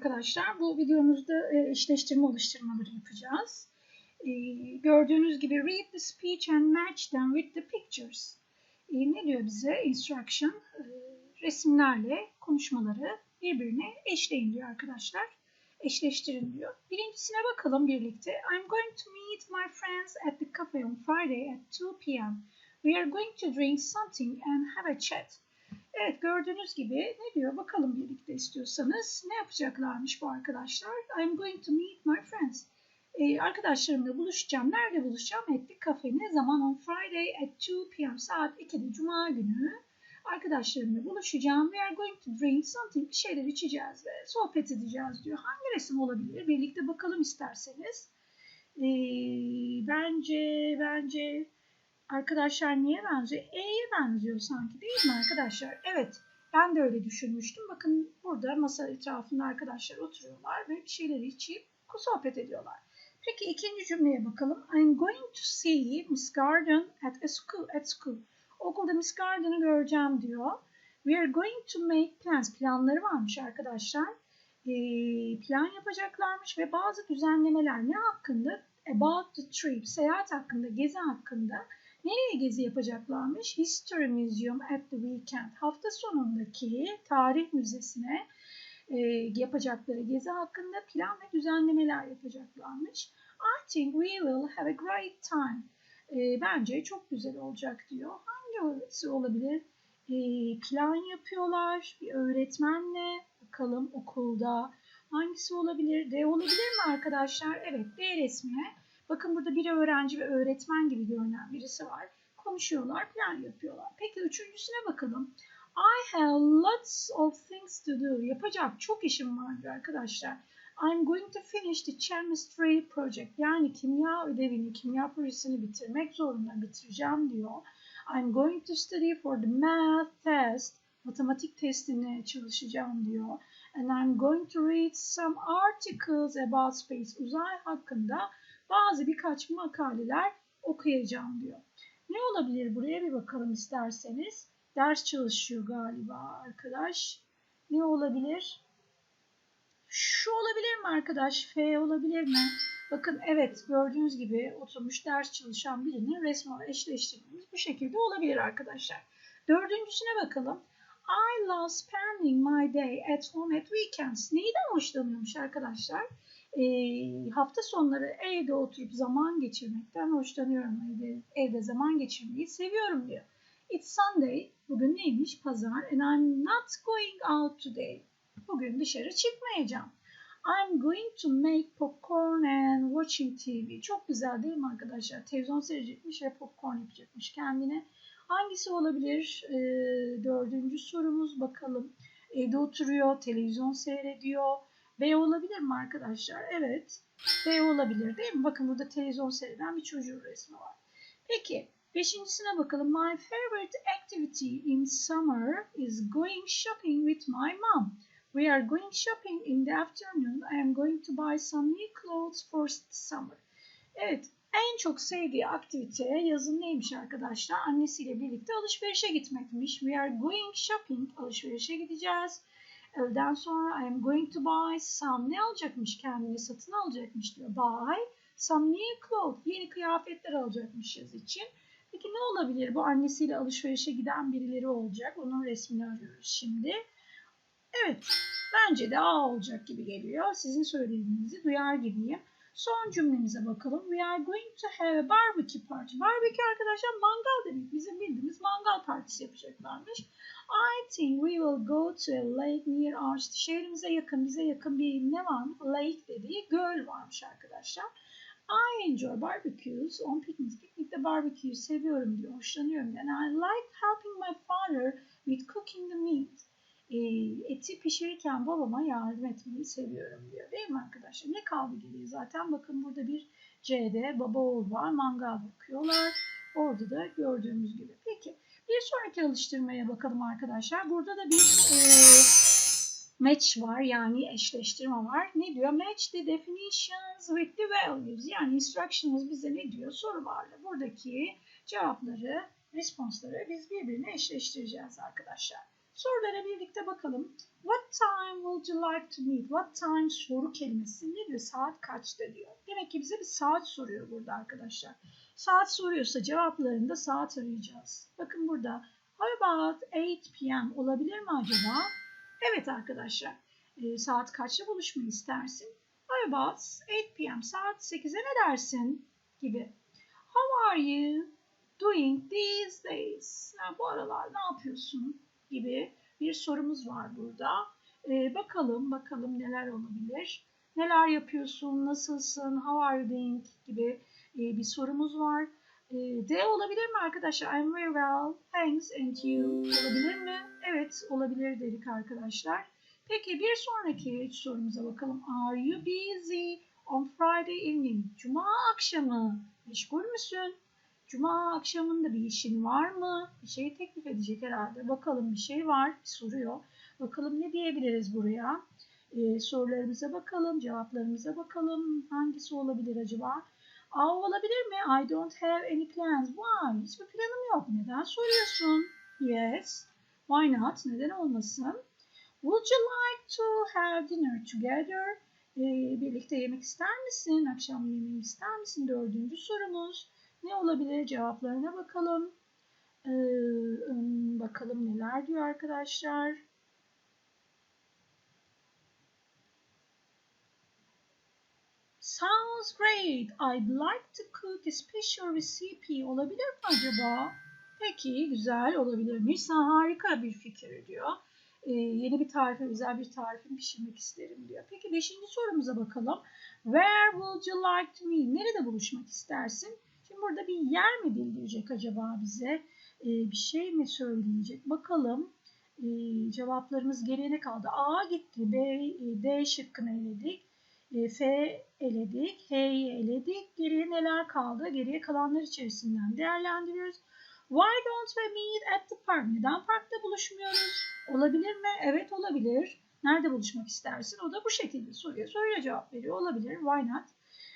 arkadaşlar. Bu videomuzda e, eşleştirme oluşturmaları yapacağız. E, gördüğünüz gibi read the speech and match them with the pictures. E, ne diyor bize? Instruction. E, resimlerle konuşmaları birbirine eşleyin diyor arkadaşlar. Eşleştirin diyor. Birincisine bakalım birlikte. I'm going to meet my friends at the cafe on Friday at 2 p.m. We are going to drink something and have a chat. Evet gördüğünüz gibi ne diyor bakalım birlikte istiyorsanız ne yapacaklarmış bu arkadaşlar? I'm going to meet my friends. Ee, arkadaşlarımla buluşacağım. Nerede buluşacağım? At the cafe. Ne zaman? On Friday at 2 p.m. Saat 2'de Cuma günü arkadaşlarımla buluşacağım. We are going to drink something. Bir şeyler içeceğiz ve sohbet edeceğiz diyor. Hangi resim olabilir? Birlikte bakalım isterseniz. Ee, bence bence Arkadaşlar niye benziyor? E'ye benziyor sanki değil mi arkadaşlar? Evet ben de öyle düşünmüştüm. Bakın burada masa etrafında arkadaşlar oturuyorlar ve bir şeyleri içip sohbet ediyorlar. Peki ikinci cümleye bakalım. I'm going to see Miss Garden at a school. At school. Okulda Miss Garden'ı göreceğim diyor. We are going to make plans. Planları varmış arkadaşlar. Ee, plan yapacaklarmış ve bazı düzenlemeler ne hakkında? About the trip. Seyahat hakkında, gezi hakkında Nereye gezi yapacaklarmış? History Museum at the Weekend. Hafta sonundaki tarih müzesine e, yapacakları gezi hakkında plan ve düzenlemeler yapacaklarmış. I think we will have a great time. E, bence çok güzel olacak diyor. Hangisi olabilir? E, plan yapıyorlar bir öğretmenle. Bakalım okulda. Hangisi olabilir? D olabilir mi arkadaşlar? Evet D resmine Bakın burada bir öğrenci ve öğretmen gibi görünen birisi var. Konuşuyorlar, plan yapıyorlar. Peki üçüncüsüne bakalım. I have lots of things to do. Yapacak çok işim var arkadaşlar. I'm going to finish the chemistry project. Yani kimya ödevini, kimya projesini bitirmek zorunda bitireceğim diyor. I'm going to study for the math test. Matematik testine çalışacağım diyor. And I'm going to read some articles about space. Uzay hakkında bazı birkaç makaleler okuyacağım diyor. Ne olabilir buraya bir bakalım isterseniz. Ders çalışıyor galiba arkadaş. Ne olabilir? Şu olabilir mi arkadaş? F olabilir mi? Bakın evet gördüğünüz gibi oturmuş ders çalışan birini resmen eşleştirdiğimiz bu şekilde olabilir arkadaşlar. Dördüncüsüne bakalım. I love spending my day at home at weekends. Neyden hoşlanıyormuş arkadaşlar? E, hafta sonları evde oturup zaman geçirmekten hoşlanıyorum. Evde, evde zaman geçirmeyi seviyorum diyor. It's Sunday. Bugün neymiş? Pazar. And I'm not going out today. Bugün dışarı çıkmayacağım. I'm going to make popcorn and watching TV. Çok güzel değil mi arkadaşlar? Televizyon seyredecekmiş ve popcorn yapacakmış kendine. Hangisi olabilir? Ee, dördüncü sorumuz bakalım. Evde oturuyor, televizyon seyrediyor B olabilir mi arkadaşlar? Evet. B olabilir değil mi? Bakın burada televizyon seyreden bir çocuğun resmi var. Peki. Beşincisine bakalım. My favorite activity in summer is going shopping with my mom. We are going shopping in the afternoon. I am going to buy some new clothes for summer. Evet. En çok sevdiği aktivite yazın neymiş arkadaşlar? Annesiyle birlikte alışverişe gitmekmiş. We are going shopping. Alışverişe gideceğiz. Öğleden sonra I am going to buy some ne alacakmış kendini satın alacakmış diyor. Buy some new clothes. Yeni kıyafetler alacakmış yaz için. Peki ne olabilir? Bu annesiyle alışverişe giden birileri olacak. Onun resmini arıyoruz şimdi. Evet. Bence de A olacak gibi geliyor. Sizin söylediğinizi duyar gibiyim. Son cümlemize bakalım. We are going to have a barbecue party. Barbecue arkadaşlar mangal demek. Bizim mangal partisi yapacaklarmış. I think we will go to a lake near our Şehrimize yakın, bize yakın bir ne var mı? Lake dediği göl varmış arkadaşlar. I enjoy barbecues. On picnic, piknikte barbecue seviyorum diyor, hoşlanıyorum. And I like helping my father with cooking the meat. E, eti pişirirken babama yardım etmeyi seviyorum diyor. Değil mi arkadaşlar? Ne kaldı geriye zaten? Bakın burada bir C'de baba oğul var. Mangal bakıyorlar. Orada da gördüğümüz gibi. Peki bir sonraki alıştırmaya bakalım arkadaşlar. Burada da bir e, match var yani eşleştirme var. Ne diyor? Match the definitions with the values. Yani instructions bize ne diyor? Sorularla buradaki cevapları, responsları biz birbirine eşleştireceğiz arkadaşlar. Sorulara birlikte bakalım. What time would you like to meet? What time soru kelimesi ne diyor? Saat kaçta diyor. Demek ki bize bir saat soruyor burada arkadaşlar. Saat soruyorsa cevaplarında saat arayacağız. Bakın burada How about 8 p.m. olabilir mi acaba? Evet arkadaşlar. E, saat kaçta buluşmayı istersin? How about 8 p.m. Saat 8'e ne dersin? Gibi. How are you doing these days? Yani bu aralar ne yapıyorsun? Gibi bir sorumuz var burada. E, bakalım bakalım neler olabilir. Neler yapıyorsun? Nasılsın? How are you doing? Gibi e, bir sorumuz var. E, D olabilir mi arkadaşlar? I'm very well. Thanks and you. Olabilir mi? Evet olabilir dedik arkadaşlar. Peki bir sonraki sorumuza bakalım. Are you busy on Friday evening? Cuma akşamı meşgul müsün? Cuma akşamında bir işin var mı? Bir şey teklif edecek herhalde. Bakalım bir şey var. Soruyor. Bakalım ne diyebiliriz buraya? Ee, sorularımıza bakalım, cevaplarımıza bakalım. Hangisi olabilir acaba? A olabilir mi? I don't have any plans. Why? Hiçbir planım yok. Neden soruyorsun? Yes. Why not? Neden olmasın? Would you like to have dinner together? Ee, birlikte yemek ister misin? Akşam yemeği ister misin? Dördüncü sorumuz. Ne olabilir? Cevaplarına bakalım. Ee, bakalım neler diyor arkadaşlar. Sounds great. I'd like to cook a special recipe. Olabilir mi acaba? Peki, güzel olabilirmiş. Sen harika bir fikir diyor. Ee, yeni bir tarife, özel bir tarifin pişirmek isterim diyor. Peki beşinci sorumuza bakalım. Where would you like to meet? Nerede buluşmak istersin? Burada bir yer mi bildirecek acaba bize? Ee, bir şey mi söyleyecek? Bakalım. Ee, cevaplarımız geriye ne kaldı? A gitti. B, D şıkkını eledik. E, F eledik. H'yi eledik. Geriye neler kaldı? Geriye kalanlar içerisinden değerlendiriyoruz. Why don't we meet at the park? Neden parkta buluşmuyoruz? Olabilir mi? Evet olabilir. Nerede buluşmak istersin? O da bu şekilde soruyor. Soruya cevap veriyor. Olabilir. Why not?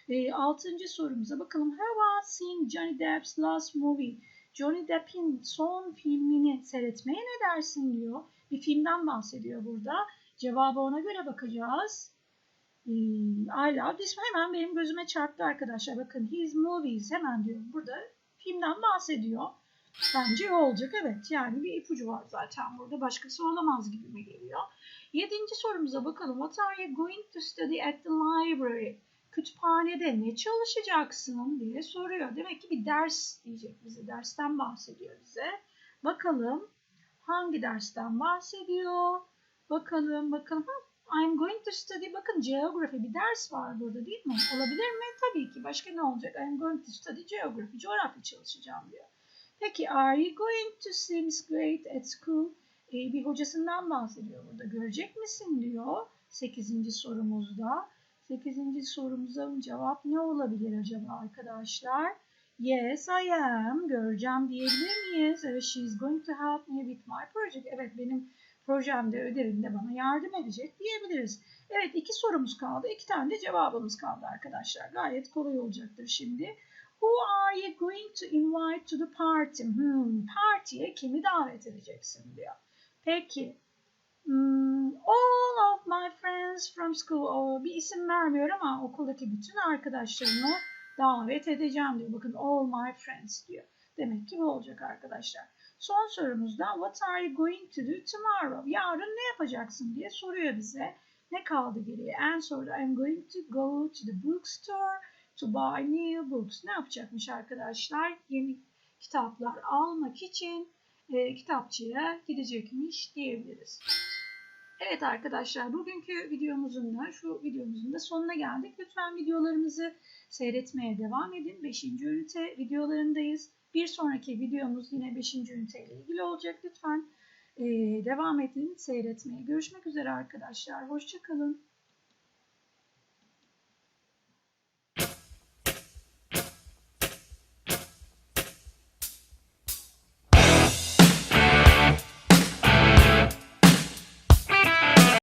E, altıncı sorumuza bakalım. How about seeing Johnny Depp's last movie? Johnny Depp'in son filmini seyretmeye ne dersin diyor. Bir filmden bahsediyor burada. Cevabı ona göre bakacağız. I love this hemen benim gözüme çarptı arkadaşlar. Bakın his movies hemen diyorum. Burada filmden bahsediyor. Bence olacak evet. Yani bir ipucu var zaten burada. Başkası olamaz gibi mi geliyor. Yedinci sorumuza bakalım. What are you going to study at the library? Kütüphanede ne çalışacaksın diye soruyor. Demek ki bir ders diyecek bize. Dersten bahsediyor bize. Bakalım hangi dersten bahsediyor? Bakalım bakalım. I'm going to study. Bakın geography bir ders var burada değil mi? Olabilir mi? Tabii ki. Başka ne olacak? I'm going to study geography. Coğrafya çalışacağım diyor. Peki are you going to Miss Great at school? Ee, bir hocasından bahsediyor burada. Görecek misin diyor. Sekizinci sorumuzda. Sekizinci sorumuza cevap ne olabilir acaba arkadaşlar? Yes I am. Göreceğim diyebilir miyiz? Evet she going to help me with my project. Evet benim projemde, ödevimde bana yardım edecek diyebiliriz. Evet iki sorumuz kaldı. iki tane de cevabımız kaldı arkadaşlar. Gayet kolay olacaktır şimdi. Who are you going to invite to the party? Hmm, partiye kimi davet edeceksin diyor. Peki. Hmm, all of my friends from school. O, bir isim vermiyor ama okuldaki bütün arkadaşlarımı davet edeceğim diyor. Bakın all my friends diyor. Demek ki bu olacak arkadaşlar. Son sorumuzda what are you going to do tomorrow? Yarın ne yapacaksın diye soruyor bize. Ne kaldı geriye? En soruda I'm going to go to the bookstore to buy new books. Ne yapacakmış arkadaşlar? Yeni kitaplar almak için e, kitapçıya gidecekmiş diyebiliriz. Evet arkadaşlar bugünkü videomuzun da şu videomuzun da sonuna geldik. Lütfen videolarımızı seyretmeye devam edin. 5. ünite videolarındayız. Bir sonraki videomuz yine 5. ünite ile ilgili olacak. Lütfen devam edin seyretmeye. Görüşmek üzere arkadaşlar. Hoşçakalın.